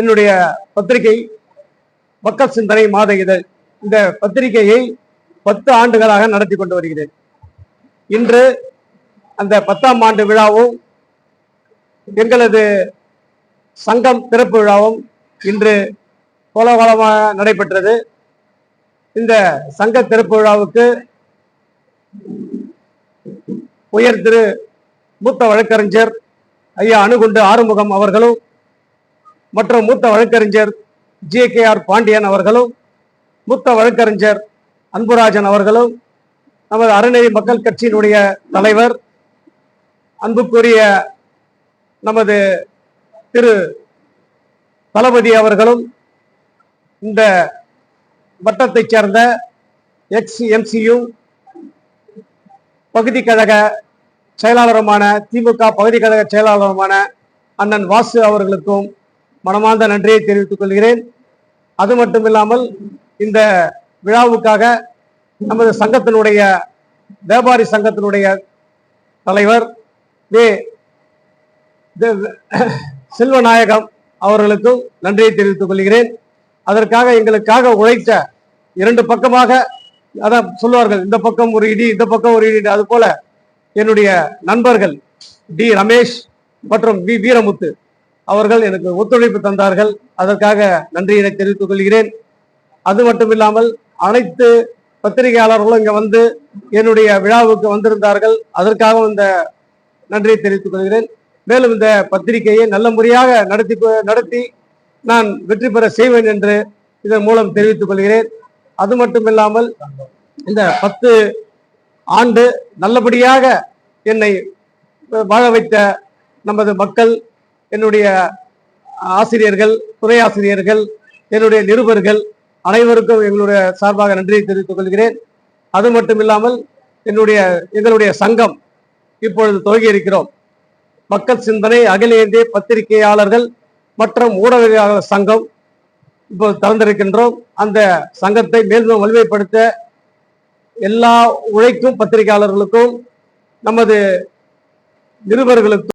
என்னுடைய பத்திரிகை மக்கள் சிந்தனை மாத இதழ். இந்த பத்திரிகையை பத்து ஆண்டுகளாக நடத்தி கொண்டு வருகிறேன். இன்று அந்த பத்தாம் ஆண்டு விழாவும் எங்களது சங்கம் திறப்பு விழாவும் இன்று கோலகோலமாக நடைபெற்றது. இந்த சங்க திறப்பு விழாவுக்கு உயர் திரு மூத்த வழக்கறிஞர் ஐயா அணுகுண்டு ஆறுமுகம் அவர்களும் மற்றும் மூத்த வழக்கறிஞர் ஜே கே ஆர் பாண்டியன் அவர்களும் மூத்த வழக்கறிஞர் அன்புராஜன் அவர்களும் நமது அறநெறி மக்கள் கட்சியினுடைய தலைவர் அன்புக்குரிய நமது திரு தளபதி அவர்களும் இந்த வட்டத்தைச் சேர்ந்த எக்ஸ் எம்சியு பகுதி கழக செயலாளருமான திமுக பகுதி கழக செயலாளருமான அண்ணன் வாசு அவர்களுக்கும் மனமார்ந்த நன்றியை தெரிவித்துக் கொள்கிறேன். அது மட்டுமில்லாமல் இந்த விழாவுக்காக நமது சங்கத்தினுடைய வியாபாரி சங்கத்தினுடைய தலைவர் வே செல்வநாயகம் அவர்களுக்கும் நன்றியை தெரிவித்துக் கொள்கிறேன். அதற்காக எங்களுக்காக உழைத்த இரண்டு பக்கமாக அதான் சொல்லுவார்கள் இந்த பக்கம் ஒரு இடி இந்த பக்கம் ஒரு இடி அது போல என்னுடைய நண்பர்கள் டி ரமேஷ் மற்றும் வி வீரமுத்து அவர்கள் எனக்கு ஒத்துழைப்பு தந்தார்கள். அதற்காக நன்றியினை தெரிவித்துக் கொள்கிறேன். அது மட்டும் இல்லாமல் அனைத்து பத்திரிகையாளர்களும் இங்கே வந்து என்னுடைய விழாவுக்கு வந்திருந்தார்கள். அதற்காகவும் இந்த நன்றியை தெரிவித்துக் கொள்கிறேன். மேலும் இந்த பத்திரிகையை நல்ல முறையாக நடத்தி நடத்தி நான் வெற்றி பெற செய்வேன் என்று இதன் மூலம் தெரிவித்துக் கொள்கிறேன். அது மட்டும் இல்லாமல் இந்த பத்து ஆண்டு நல்லபடியாக என்னை வாழ வைத்த நமது மக்கள் என்னுடைய ஆசிரியர்கள் துறை ஆசிரியர்கள் என்னுடைய நிருபர்கள் அனைவருக்கும் எங்களுடைய சார்பாக நன்றியை தெரிவித்துக் கொள்கிறேன். அது மட்டும் இல்லாமல் என்னுடைய எங்களுடைய சங்கம் இப்பொழுது துவங்கி இருக்கிறோம். மக்கள் சிந்தனை அகில இந்திய பத்திரிகையாளர்கள் மற்றும் ஊடகவியலாளர் சங்கம் இப்போ திறந்திருக்கின்றோம். அந்த சங்கத்தை மேலும் வலிமைப்படுத்த எல்லா உழைக்கும் பத்திரிகையாளர்களுக்கும் நமது நிருபர்களுக்கும்